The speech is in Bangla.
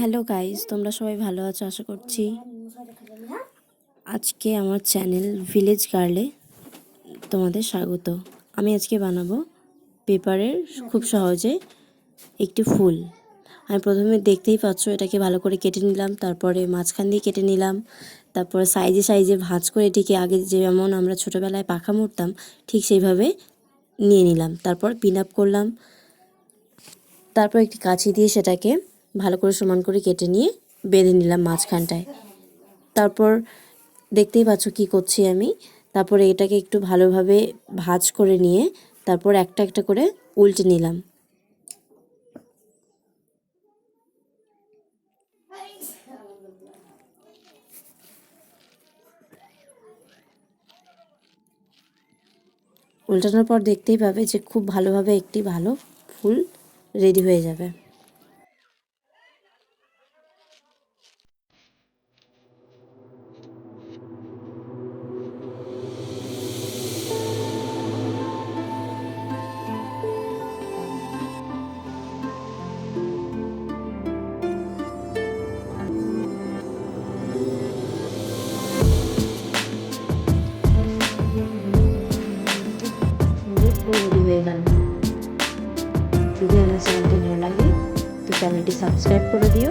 হ্যালো গাইজ তোমরা সবাই ভালো আছো? আশা করছি আজকে আমার চ্যানেল ভিলেজ গার্লে তোমাদের স্বাগত। আমি আজকে বানাবো পেপারের খুব সহজে একটি ফুল। আমি প্রথমে দেখতেই পাচ্ছ, এটাকে ভালো করে কেটে নিলাম, তারপরে মাঝখান দিয়ে কেটে নিলাম, তারপরে সাইজে সাইজে ভাঁজ করে এটিকে আগে যেমন আমরা ছোটোবেলায় পাখা মুড়তাম, ঠিক সেইভাবে নিয়ে নিলাম। তারপর পিন আপ করলাম, তারপর একটি কাঁচি দিয়ে সেটাকে ভালো করে সমান করে কেটে নিয়ে বেঁধে নিলাম মাঝখানটায়। তারপর দেখতেই পাচ্ছ কি করছি আমি। তারপরে এটাকে একটু ভালোভাবে ভাজ করে নিয়ে তারপর একটা একটা করে উল্টে নিলাম। উল্টানোর পর দেখতেই পাবে যে খুব ভালোভাবে একটি ভালো ফুল রেডি হয়ে যাবে। যদি আমার চ্যানেলটি ভালো লাগে। তো চ্যানেলটি সাবস্ক্রাইব করে দিও।